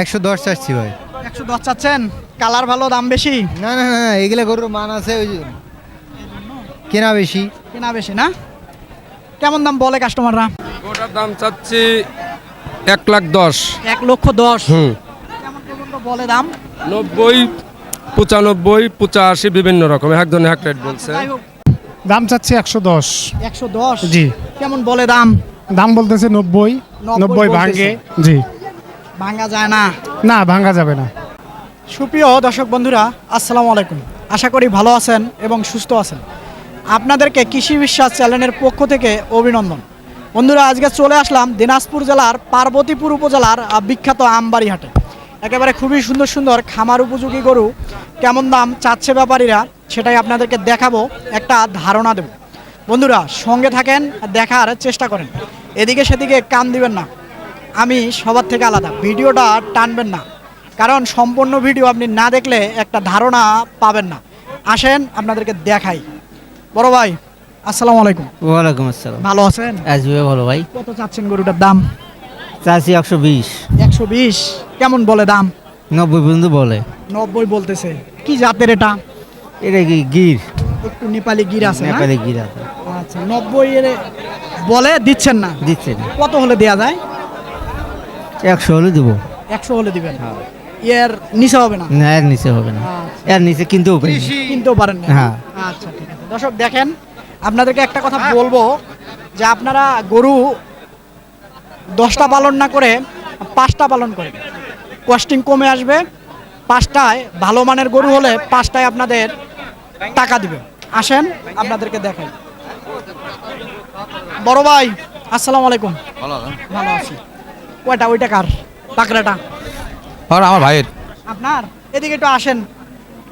একশো দশ চাচ্ছি ভাই। একশো দশ চাচ্ছেন? কালার ভালো দাম বেশি? না না না এগুলা গরুর মান আছে ওই কেনা বেশি। কেনা বেশি না? কেমন দাম বলে কাস্টমাররা গোটার দাম চাচ্ছি এক লাখ দশ। এক লক্ষ দশ? হুম। কেমন পর্যন্ত বলে দাম? নব্বই পঁচানব্বই পঁচাশি বিভিন্ন রকম এক ধরনের এক রেট বলছে। দাম চাচ্ছি একশো দশ। একশো দশ? জি। কেমন বলে দাম? দাম বলতেছে নব্বই। নব্বই। ভাঙ্গে জি। ভাঙা যায় না। না ভাঙা যাবে না। সুপ্রিয় দর্শক বন্ধুরা আসসালামু আলাইকুম। আশা করি ভালো আছেন এবং সুস্থ আছেন। আপনাদেরকে কৃষি বিশ্বাস চ্যানেলের পক্ষ থেকে অভিনন্দন। বন্ধুরা আজকে চলে আসলাম দিনাজপুর জেলার পার্বতীপুর উপজেলার বিখ্যাত আমবাড়ি হাটে একেবারে খুবই সুন্দর সুন্দর খামার উপযোগী গরু কেমন দাম চাচ্ছে ব্যাপারীরা সেটাই আপনাদেরকে দেখাবো একটা ধারণা দেব। বন্ধুরা সঙ্গে থাকেন দেখার চেষ্টা করেন। এদিকে সেদিকে কান দিবেন না। আমি সবার থেকে আলাদা। ভিডিওটা টানবেন না। কারণ সম্পূর্ণ ভিডিও আপনি না দেখলে একটা ধারণা পাবেন না। আসেন আপনাদেরকে দেখাই। বড় ভাই আসসালামু আলাইকুম। ওয়ালাইকুম আসসালাম। ভালো আছেন? আসবে ভালো ভাই। কত চাচ্ছেন গরুটার দাম? চাচ্ছি একশো বিশ। একশো বিশ? কেমন বলে দাম? নব্বই পর্যন্ত বলে। নব্বই বলতেছে। কি জাতের এটা? এটা কি গির? একটু নেপালি গির আছে নেপালি গির আছে। আচ্ছা নব্বই এর বলে দিচ্ছেন না? দিচ্ছেন। কত হলে দেয়া যায়? একশো হলে দেবো। একশো হলে দিবেন? এর নিচে হবে না? না এর নিচে হবে না। আচ্ছা। এর নিচে কিনতেও পারি। কিনতেও পারেন না। হ্যাঁ। আচ্ছা ঠিক আছে। দর্শক দেখেন আপনাদেরকে একটা কথা বলব যে আপনারা গরু দশটা পালন না করে পাঁচটা পালন করেন। কস্টিং কমে আসবে পাঁচটায় ভালো মানের গরু হলে পাঁচটায় আপনাদের টাকা দিবে। আসেন আপনাদেরকে দেখাই বড় ভাই আসসালামু আলাইকুম। ভালো আছি। কয়টা ওইটা কার? পাকড়াটা আর আমার ভাইয়ের। আপনার? এদিকে একটু আসেন।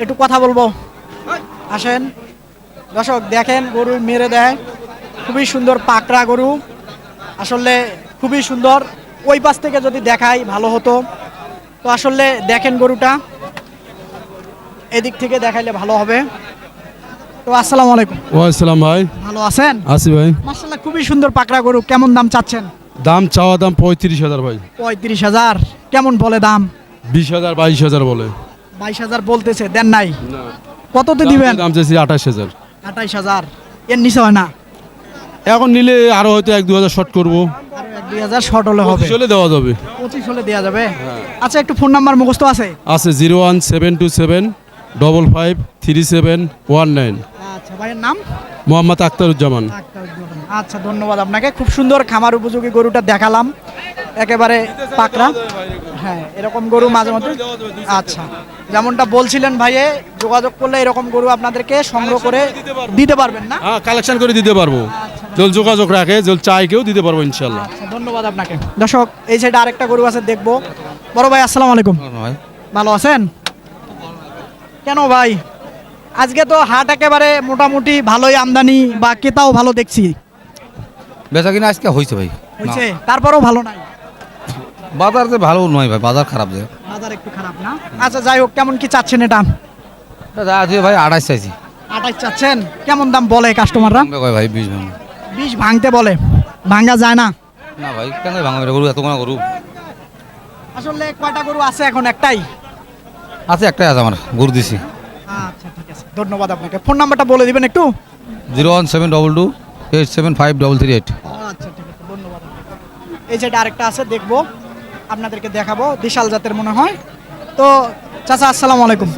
একটু কথা বলব। আসেন। দর্শক দেখেন গরু মেরে দেয়। খুবই সুন্দর পাকড়া গরু। আসলে খুবই সুন্দর। ওই পাশ থেকে যদি দেখাই ভালো হতো। তো আসলে দেখেন গরুটা। এদিক থেকে দেখাইলে ভালো হবে। তো আসসালামু আলাইকুম। ওয়াইসালাম ভাই। ভালো আছেন? আসি ভাই। মার্শাল্লাহ খুবই সুন্দর পাকড়া গরু। কেমন দাম চাচ্ছেন? দাম চাওয়া দাম পঁয়ত্রিশ হাজার ভাই। পঁয়ত্রিশ হাজার। কেমন বলে দাম? বিশ হাজার বাইশ হাজার বলে। বাইশ হাজার বলতেছে দেন নাই। কততে দিবেন? দাম চাইছি আঠাশ হাজার। আঠাইশ হাজার। এর নিচে হয় না? এখন নিলে আরও হয়তো এক দু হাজার শর্ট করব। দুই হাজার শর্ট হলে হবে। চলে দেওয়া যাবে। পঁচিশ হলে দেওয়া যাবে? আচ্ছা একটু ফোন নাম্বার মুখস্থ আছে? আছে zero one seven two seven double five three seven one nine. আচ্ছা ভাইয়ের নাম? মোহাম্মদ আখতারুজ্জামান আচ্ছা ধন্যবাদ আপনাকে। খুব সুন্দর খামার উপযোগী গরুটা দেখালাম। একেবারে পাকড়া। হ্যাঁ এরকম গরু মাঝে মধ্যে আচ্ছা যেমনটা বলছিলেন ভাইয়ে যোগাযোগ করলে এরকম গরু আপনাদেরকে সংগ্রহ করে দিতে পারবেন না? হ্যাঁ কালেকশন করে দিতে পারব। জল যোগাযোগ রাখে জল চাই কেউ দিতে পারব ইনশাল্লাহ আচ্ছা ধন্যবাদ আপনাকে। দর্শক এই সাইডে আরেকটা গরু আছে দেখব। বড় ভাই আসসালামু আলাইকুম। ভালো আছেন? কেন ভাই? আজকে তো হাট একেবারে মোটামুটি ভালোই আমদানি বা ক্রেতাও ভালো দেখছি। বেচা কিনা আজকে হয়েছে ভাই। হয়েছে তারপরেও ভালো নাই। বাজার যে ভালো নয় ভাই বাজার খারাপ যে। বাজার একটু খারাপ না? আচ্ছা যাই হোক কেমন কি চাচ্ছেন এটা? দাদা আছে ভাই আড়াইশ চাইছি। আটাইশ চাচ্ছেন? কেমন দাম বলে কাস্টমাররা ভাই বিশ ভাঙবে। বিষ ভাঙতে বলে। ভাঙা যায় না? না ভাই কেন ভাঙবে গরু? এত কোনো গরু? আসলে কয়টা গরু আছে এখন একটাই? আছে একটাই আছে আমার গরু দিছি। আচ্ছা ঠিক আছে। ধন্যবাদ আপনাকে। ফোন নাম্বারটা বলে দিবেন একটু? Zero one seven double two eight seven five double three eight. আচ্ছা ঠিক আছে ধন্যবাদ। এই সাইডে আরেকটা আছে দেখব আপনাদেরকে দেখাবো বিশাল জাতের মনে হয়। তো চাচা আসসালামু আলাইকুম।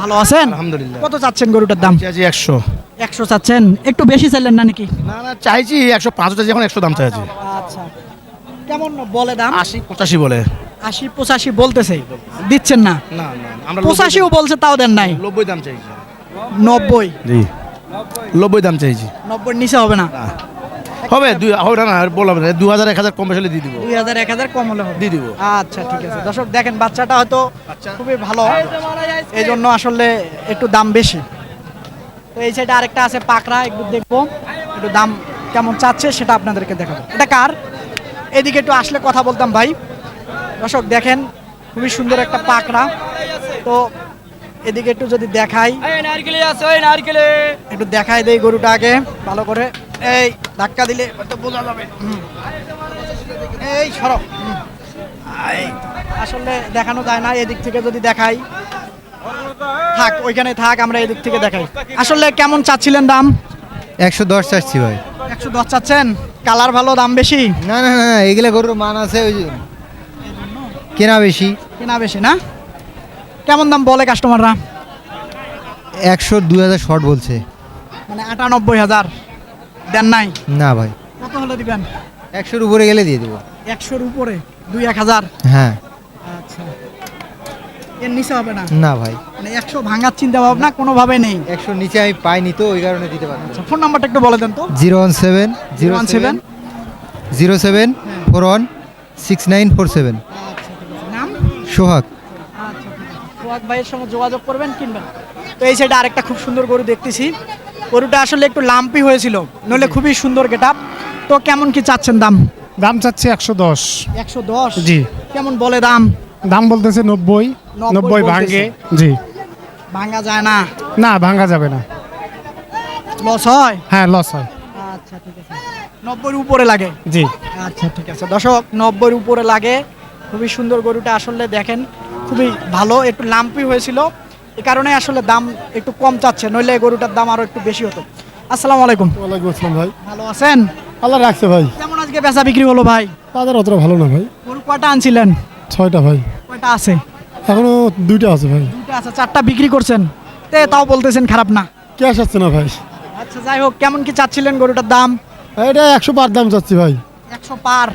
ভালো আছেন? আলহামদুলিল্লাহ। কত চাচ্ছেন গরুটার দাম? চাইছি একশো। একশো চাচ্ছেন? একটু বেশি চাইলেন না নাকি? না না চাইছি একশো পাঁচ চাইছি এখন একশো দাম চাইছি। আচ্ছা। কেমন বলে দাম? আশি পঁচাশি বলে। আশি পঁচাশি বলতেছে। দিচ্ছেন না? না না আমরা পঁচাশিও বলছে তাও দেন নাই। নব্বই দাম চাইছি। নব্বই? জি। নব্বই দাম চাইছি। নব্বই নিচে হবে না। হবে দুই হবে না আর বললাম না দু হাজার এক হাজার কম হলে দিয়ে দিব। দুই হাজার এক হাজার কম হলে দিয়ে দিব। আচ্ছা ঠিক আছে। দর্শক দেখেন বাচ্চাটা হয়তো খুবই ভালো। এই জন্য আসলে একটু দাম বেশি। তো এই সাইডে আরেকটা আছে পাকড়া একটু দেখব। একটু দাম কেমন চাচ্ছে সেটা আপনাদেরকে দেখাবো। এটা কার? এদিকে একটু আসলে কথা বলতাম ভাই। দর্শক দেখেন খুবই সুন্দর একটা পাকড়া। তো এদিকে একটু যদি দেখাই। একটু দেখাই দেই গরুটা আগে ভালো করে। এই ধাক্কা দিলে হয়তো বোঝা যাবে। এই সরব আসলে দেখানো যায় না এদিক থেকে যদি দেখাই। থাক ওইখানে থাক আমরা এদিক থেকে দেখাই। আসলে কেমন চাচ্ছিলেন দাম? একশো দশ চাচ্ছি ভাই। একশো দশ চাচ্ছেন? কালার ভালো দাম বেশি? না না না না, এগুলা গরুর মান আছে ওই কেনা বেশি। কেনা বেশি না? কেমন দাম বলে কাস্টমাররা একশো দুই হাজার শর্ট বলছে। মানে আটানব্বই হাজার। দেন নাই? না ভাই। কত হলে দিবেন? একশোর উপরে গেলে দিয়ে দেবো। একশোর উপরে? দুই এক হাজার? হ্যাঁ। আচ্ছা। এর নিচে হবে না? না ভাই। মানে একশো ভাঙার চিন্তা ভাবনা কোনোভাবে নেই। একশোর নিচে আমি পাইনি তো ওই কারণে দিতে পারব আচ্ছা ফোন নাম্বারটা একটু বলে দেন তো। Zero one seven zero one seven zero seven four one six nine four seven. নাম সোহাগ আচ্ছা ঠিক আছে। সোহাগ ভাইয়ের সঙ্গে যোগাযোগ করবেন কিনবেন। তো এই সাইডে আরেকটা খুব সুন্দর গরু দেখতেছি। গরুটা আসলে একটু লাম্পি হয়েছিল নইলে খুবই সুন্দর গেটআপ। তো কেমন কি চাচ্ছেন দাম? দাম চাচ্ছে একশো দশ। একশো দশ? জি। কেমন বলে দাম? দাম বলতেছে নব্বই। নব্বই নব্বই। ভাঙ্গে জি। ভাঙা যায় না? না ভাঙ্গা যাবে না। লস হয়? হ্যাঁ লস হয়। আচ্ছা ঠিক আছে। নব্বইয়ের উপরে লাগে? জি। আচ্ছা ঠিক আছে। দর্শক নব্বইয়ের উপরে লাগে। খুবই সুন্দর গরুটা আসলে দেখেন। খুবই ভালো একটু লাম্পি হয়েছিল। এ কারণে আসলে দাম একটু কম চাচ্ছে নইলে গরুটার দাম আরও একটু বেশি হতো। আসসালামু আলাইকুম। ওয়ালাইকুম আসসালাম ভাই। ভালো আছেন? আল্লাহ রাখছে ভাই। কেমন আজকে বেচা বিক্রি হলো ভাই? বাজার অতটা ভালো না ভাই। গরু কয়টা আনছিলেন? ছয়টা ভাই। কয়টা আছে? এখনও দুইটা আছে ভাই। দুইটা আছে চারটা বিক্রি করছেন। তে তাও বলতেছেন খারাপ না। ক্যাশ আসছে না ভাই। আচ্ছা যাই হোক কেমন কি চাচ্ছিলেন গরুটার দাম? এটা একশো পার দাম চাচ্ছি ভাই। একশো পার।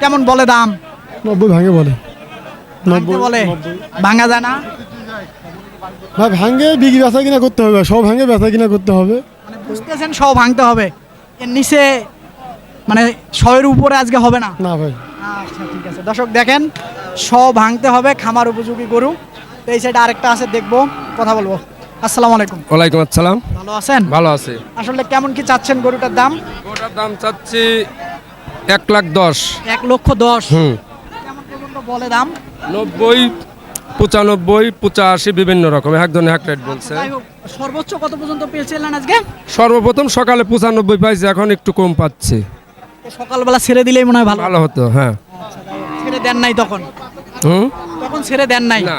কেমন বলে দাম? নব্বই ভাঙে বলে। ভাঙতে বলে। ভাঙা যায় না। ভাই ভাঙে বিক্রি বেচা কিনা করতে হবে সব ভাঙে বেচা কিনা করতে হবে। মানে বুঝতেছেন সব ভাঙতে হবে। এর নিচে মানে শয়ের উপরে আজকে হবে না। না ভাই। আচ্ছা ঠিক আছে। দর্শক দেখেন সব ভাঙতে হবে খামার উপযোগী গরু। তো এই সাইডে আরেকটা আছে দেখব কথা বলব। আসসালামু আলাইকুম। ওয়ালাইকুম আসসালাম। ভালো আছেন? ভালো আছে। আসলে কেমন কি চাচ্ছেন গরুটার দাম? গরুটার দাম চাচ্ছি এক লাখ দশ। এক লক্ষ দশ। হুম। বলে দাম? নব্বই পঁচানব্বই পঁচাশি বিভিন্ন রকম। একজন এক রেট বলছে। যাই হোক সর্বোচ্চ কত পর্যন্ত পেয়েছিলেন আজকে? সর্বপ্রথম সকালে পঁচানব্বই পাইছে এখন একটু কম পাচ্ছে। সকালবেলা ছেড়ে দিলেই মনে হয় ভালো। ভালো হতো হ্যাঁ। ছেড়ে দেন নাই তখন? হুম? তখন ছেড়ে দেন নাই? না।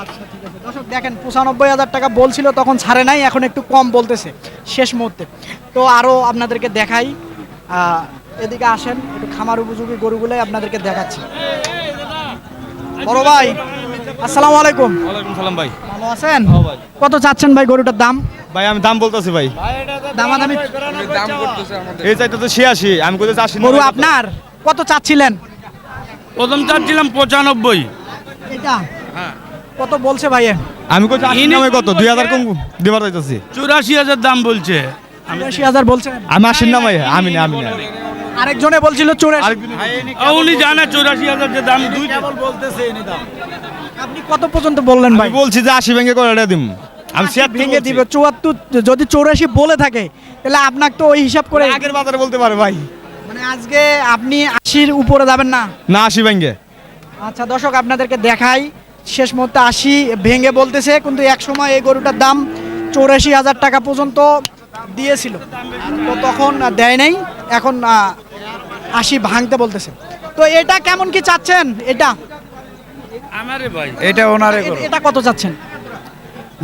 আচ্ছা ঠিক আছে। দর্শক দেখেন পঁচানব্বই হাজার টাকা বলছিল তখন ছাড়ে নাই এখন একটু কম বলতেছে শেষ মুহূর্তে। তো আরও আপনাদেরকে দেখাই আহ, এদিকে আসেন একটু খামার উপযোগী গরুগুলোই আপনাদেরকে দেখাচ্ছি। বড় ভাই আসসালামু আলাইকুম। ওয়ালাইকুম সালাম ভাই। ভালো আছেন? কত চাচ্ছেন ভাই গরুটার দাম? ভাই আমি দাম বলতেছি ভাই। দামাদামি দাম করতেছে আমাদের এই চাইতে তো ছিয়াশি আমি কোথায় চাষি গরু আপনার? কত চাচ্ছিলেন? প্রথম চাচ্ছিলাম পঁচানব্বই। এটা? কত বলছে ভাইয়ে? আমি কোথায় আশি নামে কত? দুই হাজার কম দিবার চাইতেছি চুরাশি হাজার দাম বলছে। আশি হাজার বলছেন? আমি আশির নামে আমি না আমি না আরেকজনে বলছিল চৌরাশি। উনি জানে চুরাশি হাজার যে দাম দুই আপনি কত পর্যন্ত বললেন ভাই? বলছি যে আশি ভেঙে করে দিম? আমি আশি ভেঙে দিবে চুয়াত্তর যদি চৌরাশি বলে থাকে তাহলে আপনাকে তো ওই হিসাব করে আগের বাজারে বলতে পারে ভাই। মানে আজকে আপনি আশির উপরে যাবেন না? না আশি ভেঙে। আচ্ছা দর্শক আপনাদেরকে দেখাই শেষ মুহূর্তে আশি ভেঙে বলতেছে কিন্তু এক সময় এই গরুটার দাম চৌরাশি হাজার টাকা পর্যন্ত। দিয়েছিল। তো তখন দেয় নাই এখন আশি ভাঙতে বলতেছে। তো এটা কেমন কি চাচ্ছেন? এটা? আমারে ভাই। এটা ওনারে এটা কত চাচ্ছেন?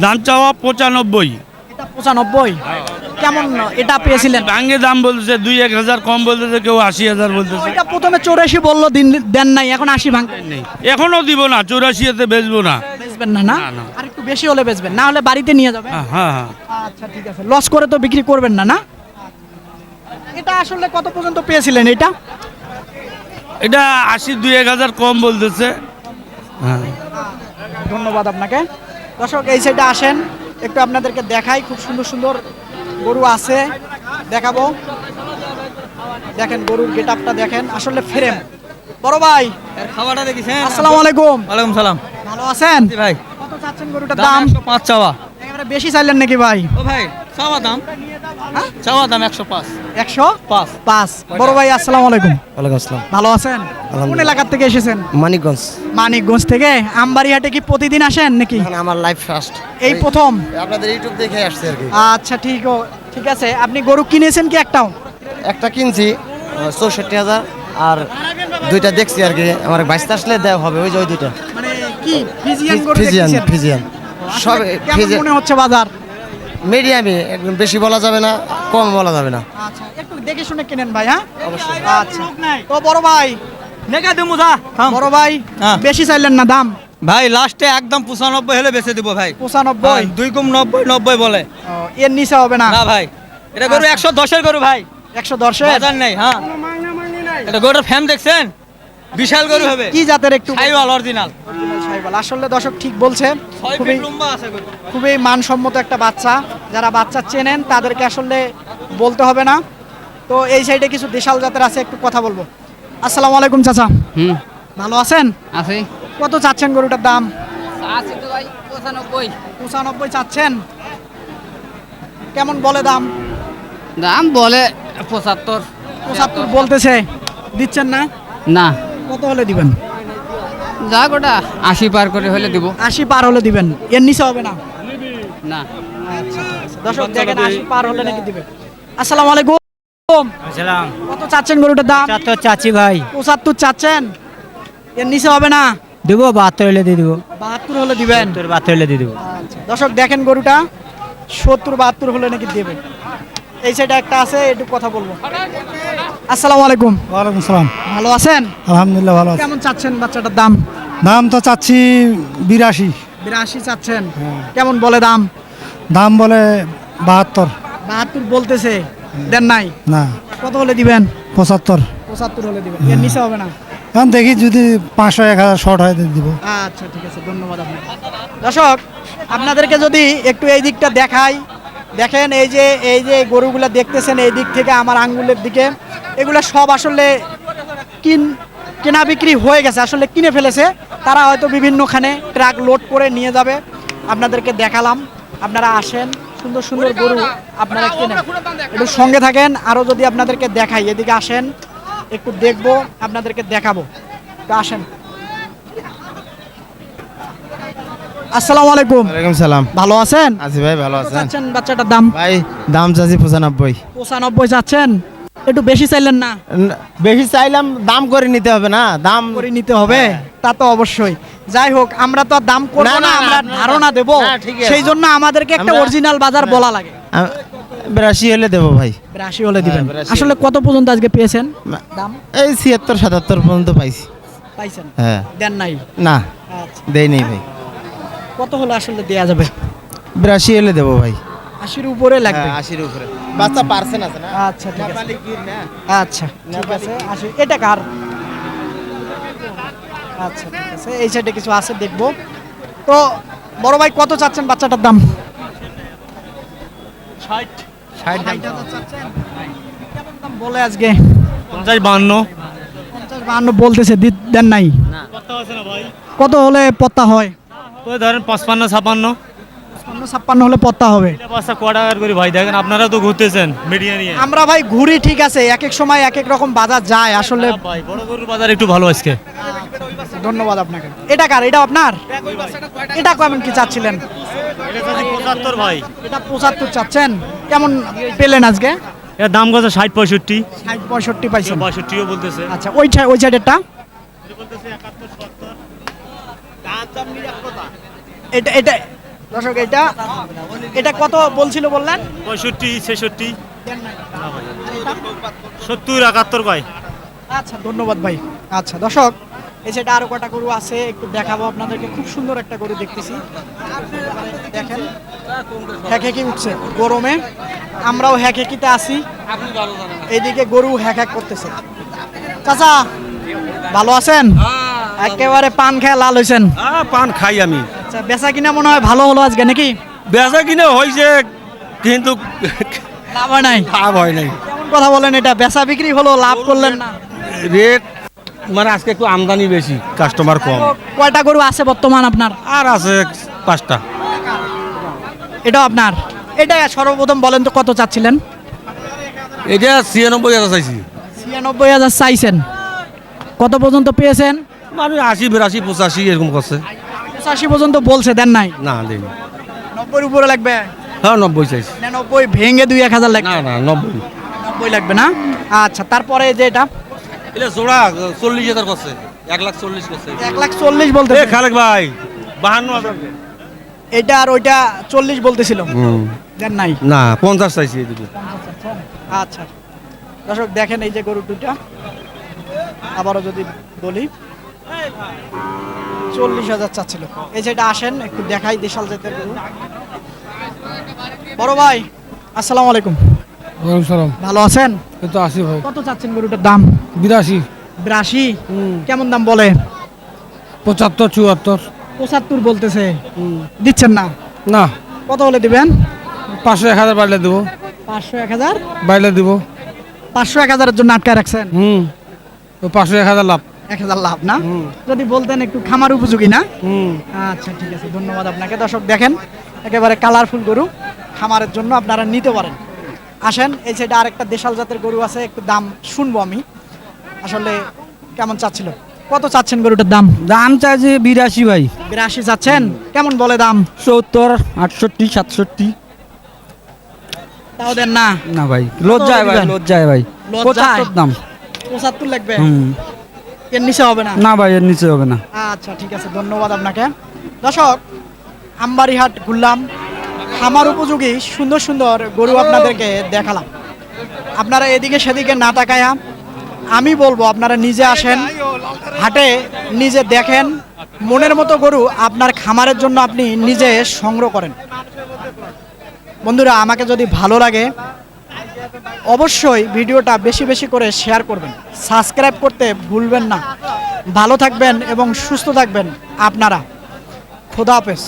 দাম চাওয়া পঁচানব্বই। এটা পঁচানব্বই? কেমন এটা পেয়েছিলেন? ভাঙ্গে দাম বলতেছে দুই এক হাজার কম বলতেছে কেউ আশি হাজার বলতেছে। ওইটা প্রথমে চৌরাশি বলল দিন দেন নাই এখন আশি ভাঙতে নেই এখনও দিব না চুরাশি এতে বেচবো না। বেচবেন না না। আর একটু বেশি হলে বেচবেন না হলে বাড়িতে নিয়ে যাবেন? হ্যাঁ হ্যাঁ হ্যাঁ। আচ্ছা ঠিক আছে। লস করে তো বিক্রি করবেন না না? এটা আসলে কত পর্যন্ত পেয়েছিলেন এটা? এটা আশি দুই এক হাজার কম বলতেছে। হ্যাঁ। ধন্যবাদ আপনাকে। দর্শক এই সাইডে আসেন। একটু আপনাদেরকে দেখাই খুব সুন্দর সুন্দর গরু আছে। দেখাবো। দেখেন গরুর গেট আপটা দেখেন। আসলে ফ্রেম বড় ভাই। খাওয়াটা দেখিছেন? আসসালামু আলাইকুম। ওয়ালাইকুম সালাম। আছেন? ভাই। কত চাচ্ছেন গরুটার দাম? পাঁচ চাওয়া। একেবারে বেশি চাইলেন নাকি ভাই? ও ভাই চাওয়া দাম। হ্যাঁ? চাওয়া দাম একশো পাঁচ। একশো পাঁচ। পাঁচ। বড় ভাই আসসালামু আলাইকুম। ওয়ালাইকুম আসসালাম। ভালো আছেন? কোন এলাকার থেকে এসেছেন? মানিকগঞ্জ। মানিকগঞ্জ থেকে? আমবাড়িহাটে কি প্রতিদিন আসেন নাকি? আমার লাইফ ফার্স্ট এই প্রথম? আপনাদের ইউটিউব দেখে আসছে আর কি। আচ্ছা ঠিক ও ঠিক আছে। আপনি গরু কিনেছেন কি একটাও? একটা কিনছি চৌষট্টি হাজার আর দুইটা দেখছি আর কি। আমার বাইশটা আসলে দেওয়া হবে ওই যে ওই দুইটা। মানে কি? ফিজিয়ান গরু ফিজিয়ান দেখতেছেন? ফিজিয়ান। সব কেমন ফিজিয়ান। মনে হচ্ছে বাজার? মিডিয়ামে একদম বেশি বলা যাবে না কম বলা যাবে না। আচ্ছা একটু দেখে শুনে কিনেন ভাই হ্যাঁ? অবশ্যই। আচ্ছা। তো বড় ভাই নেকা দিমু যা। থাম। বড় ভাই হ্যাঁ। বেশি চাইলেন না দাম? ভাই লাস্টে একদম পঁচানব্বই হলে বেচে দিব ভাই। পঁচানব্বই? হ্যাঁ, দুই কম নব্বই নব্বই বলে। ও, এর নিচে হবে না? না ভাই এটা গরু আচ্ছা। একশো দশের গরু ভাই। একশো দশের? বাজার নেই হ্যাঁ। এটা গরুর ফ্যান দেখছেন? বিশাল গরু হবে। কি জাতের একটু? সাইওয়াল অরিজিনাল সাইবাল আসলে দর্শক ঠিক বলছে খুবই মানসম্মত একটা বাচ্চা। যারা বাচ্চা চেনেন তাদেরকে আসলে বলতে হবে না। তো এই সাইডে কিছু দেশাল জাতের আছে একটু কথা বলব। আসসালামু আলাইকুম চাচা। হুম। ভালো আছেন? আছে। কত চাচ্ছেন গরুটার দাম? আছে তো ভাই পঁচানব্বই। পঁচানব্বই চাচ্ছেন? কেমন বলে দাম? দাম বলে পঁচাত্তর। পঁচাত্তর বলতেছে। দিচ্ছেন না? না। কত হলে দিবেন? যা গোটা। আশি পার করে হলে দিব। আশি পার হলে দিবেন। এর নিচে হবে না? না। দর্শক দেখেন আশি পার হলে নাকি দিবেন? আসসালামু আলাইকুম। কত চাচ্ছেন গরুটার দাম? চাচি ভাই। পঁচাত্তর চাচ্ছেন? এর নিচে হবে না? দেবো বাহাত্তর হলে দিয়ে দেবো। বাহাত্তর হলে দিবেন? বাহাত্তর হলে দিয়ে দেবো। আচ্ছা, দর্শক দেখেন গরুটা। সত্তর বাহাত্তর হলে নাকি দেবে এই সাইডে একটা আছে একটু কথা বলব। আসসালামু আলাইকুম। ওয়ালাইকুম সালাম। ভালো আছেন? আলহামদুলিল্লাহ ভালো আছি। কেমন চাচ্ছেন বাচ্চাটার দাম? দাম তো চাচ্ছি বিরাশি। বিরাশি চাচ্ছেন। কেমন বলে দাম? দাম বলে বাহাত্তর। বাহাত্তর বলতেছে। দেন নাই? না। কত হলে দিবেন? পঁচাত্তর। পঁচাত্তর হলে দিবেন। এর নিচে হবে না? এখন দেখি যদি পাঁচশো এক হাজার শর্ট হয় দিব। আচ্ছা ঠিক আছে। ধন্যবাদ আপনাকে। দর্শক আপনাদেরকে যদি একটু এই দিকটা দেখাই দেখেন এই যে এই যে গরুগুলা দেখতেছেন এই দিক থেকে আমার আঙ্গুলের দিকে। এগুলা সব আসলে কিন কেনা বিক্রি হয়ে গেছে আসলে কিনে ফেলেছে। তারা হয়তো বিভিন্নখানে ট্রাক লোড করে নিয়ে যাবে। আপনাদেরকে দেখালাম আপনারা আসেন সুন্দর সুন্দর গরু আপনারা কেনেন। একটু সঙ্গে থাকেন আরও যদি আপনাদেরকে দেখাই এদিকে আসেন একটু দেখব আপনাদেরকে দেখাবো। তো আসেন। আসসালামু আলাইকুম। ওয়ালাইকুম সালাম। ভালো আছেন? আছি ভাই ভালো আছেন? চাচ্ছেন বাচ্চাটার দাম? ভাই দাম চাচ্ছি পঁচানব্বই। পঁচানব্বই চাচ্ছেন একটু বেশি চাইলেন না? বেশি চাইলাম দাম করে নিতে হবে না দাম করে নিতে হবে তা তো অবশ্যই। যাই হোক আমরা তো আর দাম করব না, আমরা ধারণা দেব। সেই জন্য আমাদেরকে একটা অরিজিনাল বাজার বলা লাগে। বিরাশি হলে দেবো ভাই। বিরাশি হলে দিবেন। হ্যাঁ, আসলে কত পর্যন্ত আজকে পেয়েছেন? দাম? এই ছিয়াত্তর সাতাত্তর পর্যন্ত পাইছি। পাইছেন? হ্যাঁ। দেন নাই? না আচ্ছা। দেই নেই ভাই। কত হলে আসলে দেয়া যাবে? বিরাশি হলে দেবো ভাই। আশির উপরে লাগবে। হ্যাঁ, আশির উপরে। বাচ্চা পার্সেন্ট আছে না? আচ্ছা ঠিক আছে। আচ্ছা ঠিক আছে। আশি এটা কার? আচ্ছা ঠিক আছে। এই সাইডে কিছু আছে দেখব। তো বড় ভাই কত চাচ্ছেন বাচ্চাটার দাম? ষাট। কেমন দাম বলে আজকে? পঞ্চাশ বান্ন পঞ্চাশ বাহান্ন বলতেছে দি- দেন নাই। কত হলে পত্তা হয়? ধরেন পঁচপান্ন ছাপান্ন। পঞ্চান্ন ছাপ্পান্ন হলে পত্তা হবে। পাঁচটা ক টাকার করে ভাই দেখেন আপনারা তো ঘুরতেছেন মিডিয়া নিয়ে। আমরা ভাই ঘুরি ঠিক আছে এক এক সময় এক এক রকম বাজার যায় আসলে। ভাই বড় গরুর বাজার একটু ভালো আজকে। ধন্যবাদ আপনাকে। এটা কার? এটা আপনার? এটা কেমন কি চাচ্ছিলেন? পঁচাত্তর ভাই। এটা পঁচাত্তর চাচ্ছেন। কেমন পেলেন আজকে? এর দাম কত ষাট পঁয়ষট্টি। ষাট পঁয়ষট্টি পাইছেন। পঁয়ষট্টিও বলতেছে। আচ্ছা ওই ওই সাইডেরটা এটা এটা দর্শক এটা এটা কত বলছিল বললেন? পঁয়ষট্টি ছেষট্টি। সত্তর একাত্তর কয় আচ্ছা ধন্যবাদ ভাই। আচ্ছা দর্শক এই সেটা আরও কটা গরু আছে? একটু দেখাবো আপনাদেরকে। খুব সুন্দর একটা গরু দেখতেছি। দেখেন হ্যাঁকি উঠছে গরমে। আমরাও হ্যাঁকিতে আছি। এইদিকে গরু হ্যাক হ্যাক করতেছে। চাচা ভালো আছেন? একেবারে পান খেয়ে লাল হয়েছেন হ্যাঁ পান খাই আমি। আচ্ছা বেচা কিনা মনে হয় ভালো হলো আজকে নাকি? বেচা কিনে হয়েছে কিন্তু লাভ হয় নাই? লাভ হয় নাই। কেমন কথা বলেন এটা? বেচা বিক্রি হলো লাভ করলেন না। রেট মানে আজকে একটু আমদানি বেশি কাস্টমার কম। কয়টা গরু আছে বর্তমান আপনার? আর আছে পাঁচটা। এটাও আপনার? এটা সর্বপ্রথম বলেন তো কত চাচ্ছিলেন? এটা ছিয়ানব্বই হাজার চাইছি। ছিয়ানব্বই হাজার চাইছেন। কত পর্যন্ত পেয়েছেন? মানে আশি বিরাশি পঁচাশি এরকম করছে। পঁচাশি পর্যন্ত বলছে দেন নাই? না দেন নব্বই উপরে লাগবে? হ্যাঁ নব্বই চাইছি। না নব্বই ভেঙে দুই এক হাজার লাগবে? না না নব্বই। নব্বই লাগবে না? আচ্ছা তারপরে যে এটা? এটা জোড়া চল্লিশ হাজার করছে। এক লাখ চল্লিশ করছে। এক লাখ চল্লিশ বলতে এ খালেক ভাই বাহান্ন হাজার এটা আর ওইটা চল্লিশ বলতেছিল। দেন নাই? না পঞ্চাশ চাইছি এই দুটো। আচ্ছা। দর্শক দেখেন এই যে গরু দুটা আবারও যদি বলি। চল্লিশ হাজার চাচ্ছিল। এই যেটা আসেন একটু দেখাই দেশাল জাতের গরু। বড় ভাই আসসালামু আলাইকুম। সালাম। ভালো আছেন? এই তো আসি ভাই। কত চাচ্ছেন গরুটার দাম? বিরাশি। বিরাশি? কেমন দাম বলে? পঁচাত্তর চুয়াত্তর। পঁচাত্তর বলতেছে। দিচ্ছেন না? না। কত হলে দিবেন? পাঁচশো এক হাজার বাইলে দেবো। পাঁচশো এক হাজার? বাইলে দিব। পাঁচশো এক হাজারের জন্য আটকায় রাখছেন? হুম। পাঁচশো এক হাজার লাভ। এক হাজার লাভ না? যদি বলতেন একটু খামার উপযোগী না? আচ্ছা ঠিক আছে ধন্যবাদ আপনাকে। দর্শক দেখেন একেবারে কালারফুল গরু খামারের জন্য আপনারা নিতে পারেন। আসেন এই সাইডে আরেকটা দেশাল জাতের গরু আছে একটু দাম শুনব আমি। আসলে কেমন চাচ্ছিল? কত চাচ্ছেন গরুটার দাম? দাম চাইছে বিরাশি ভাই। বিরাশি চাচ্ছেন? কেমন বলে দাম? সত্তর আটষট্টি সাতষট্টি। তাও দেন না? না ভাই লজ্জায় ভাই লজ্জায় ভাই? পঁচাত্তর দাম। পঁচাত্তর লাগবে? এর নিচে হবে না? না ভাই এর নিচে হবে না। আচ্ছা ঠিক আছে ধন্যবাদ আপনাকে। দর্শক আমবাড়িহাট ঘুরলাম। খামার উপযোগী সুন্দর সুন্দর গরু আপনাদেরকে দেখালাম। আপনারা এদিকে সেদিকে না তাকায়া আমি বলব আপনারা নিজে আসেন হাটে নিজে দেখেন। মনের মতো গরু আপনার খামারের জন্য আপনি নিজে সংগ্রহ করেন। বন্ধুরা আমাকে যদি ভালো লাগে অবশ্যই ভিডিওটা বেশি বেশি করে শেয়ার করবেন। সাবস্ক্রাইব করতে ভুলবেন না। ভালো থাকবেন এবং সুস্থ থাকবেন আপনারা। খোদা হাফেজ।